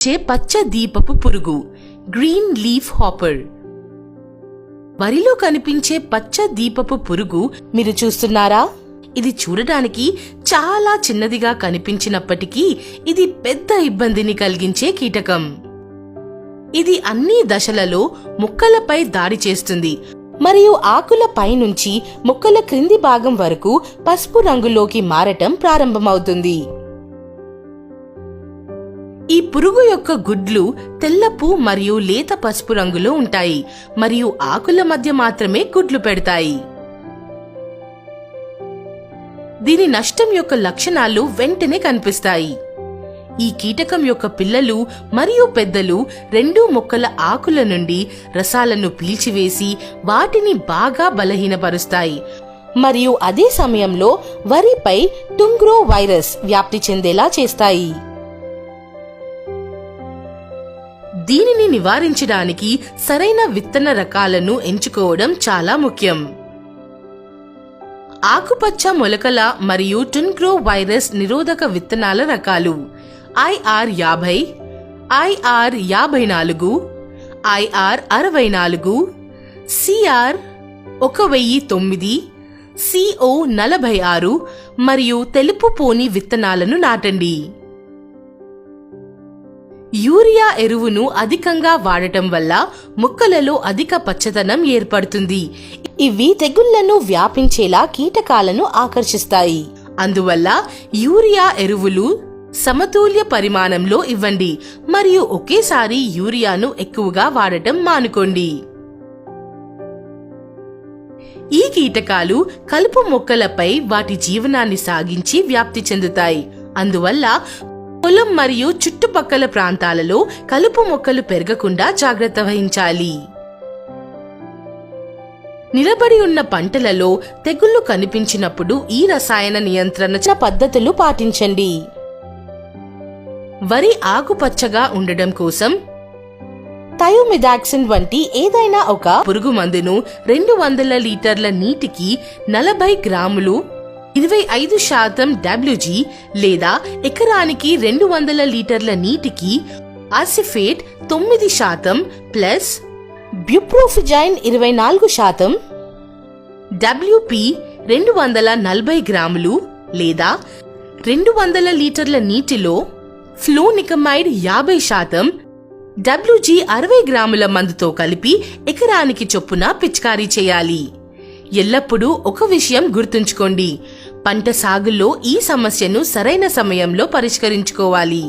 వచ్చే పచ్చ దీపపు పురుగు గ్రీన్ లీఫ్ హాపర్. వరిలో కనిపించే పచ్చ దీపపు పురుగు మీరు చూస్తున్నారా? ఇది చూడడానికి చాలా చిన్నదిగా కనిపించినప్పటికీ ఇది పెద్ద ఇబ్బందిని కలిగించే కీటకం. ఇది అన్ని దశలలో మొక్కలపై దాడి చేస్తుంది. మరియు ఆకుల పైనుంచి మొక్కల క్రింది భాగం వరకు పసుపు రంగులోకి మారటం ప్రారంభమవుతుంది. ఈ పురుగు యొక్క గుడ్లు తెల్లపు మరియు లేత పసుపు రంగులో ఉంటాయి మరియు ఆకుల మధ్య మాత్రమే గుడ్లు పెడతాయి. దీని నష్టం యొక్క లక్షణాలు వెంటనే కనిపిస్తాయి. ఈ కీటకం యొక్క పిల్లలు మరియు పెద్దలు రెండు మొక్కల ఆకుల నుండి రసాలను పీల్చివేసి వాటిని బాగా బలహీనపరుస్తాయి. మరియు అదే సమయంలో వరిపై టుంగ్రో వైరస్ వ్యాప్తి చెందేలా చేస్తాయి. దీనిని నివారించడానికి సరైన విత్తన రకాలను ఎంచుకోవడం చాలా ముఖ్యం. ఆకుపచ్చ మొలకల మరియు టున్క్రో వైరస్ నిరోధక విత్తనాల రకాలు ఐఆర్ యాభై ఐఆర్ యాభై నాలుగు ఐఆర్ అరవై నాలుగు సిఆర్ ఒక వెయ్యి తొమ్మిది సిఓ నలభై ఆరు మరియు తెలుపు పోని విత్తనాలను నాటండి. యూరియా ఎరువును అధికంగా వాడటం వల్ల మొక్కలలో అధిక పచ్చదనం ఏర్పడుతుంది. ఇవి తెగుళ్ళను వ్యాపించేలా కీటకాలను ఆకర్షిస్తాయి. అందువల్ల యూరియా ఎరువులు సమతుల్య పరిమాణంలో ఇవ్వండి. మరియు ఒకేసారి యూరియాను ఎక్కువగా వాడటం మానుకోండి. ఈ కీటకాలు కలుపు మొక్కలపై వాటి జీవనాన్ని సాగించి వ్యాప్తి చెందుతాయి. అందువల్ల పొలం మరియు చుట్టుపక్కల ప్రాంతాలలో కలుపు మొక్కలు పెరగకుండా జాగ్రత్త వహించాలి. నిలబడి ఉన్న పంటలలో తెగుళ్ళు కనిపించినప్పుడు ఈ రసాయన నియంత్రణ పద్ధతులు పాటించండి. వరి ఆకుపచ్చగా ఉండడం కోసం థయోమిదాక్సిన్ వంటి ఏదైనా ఒక పురుగు మందును రెండు వందల లీటర్ల నీటికి నలభై గ్రాములు ఇరవై ఐదు శాతం డబ్ల్యూజీ లేదా ఎకరానికి రెండు వందల లీటర్ల నీటికి ఆసిఫేట్ తొమ్మిది శాతం ప్లస్ బ్యూప్రోఫిజైన్ ఇరవై నాలుగు శాతం డబ్ల్యూపి రెండు వందల నలభై గ్రాములు లేదా రెండు వందల లీటర్ల నీటిలో ఫ్లోనికమైడ్ యాభై శాతం డబ్ల్యూజీ అరవై గ్రాముల మందుతో కలిపి ఎకరానికి చొప్పున పిచికారీ చేయాలి. ఎల్లప్పుడూ ఒక విషయం గుర్తుంచుకోండి పంట సాగులో ఈ సమస్యను సరైన సమయంలో పరిష్కరించుకోవాలి.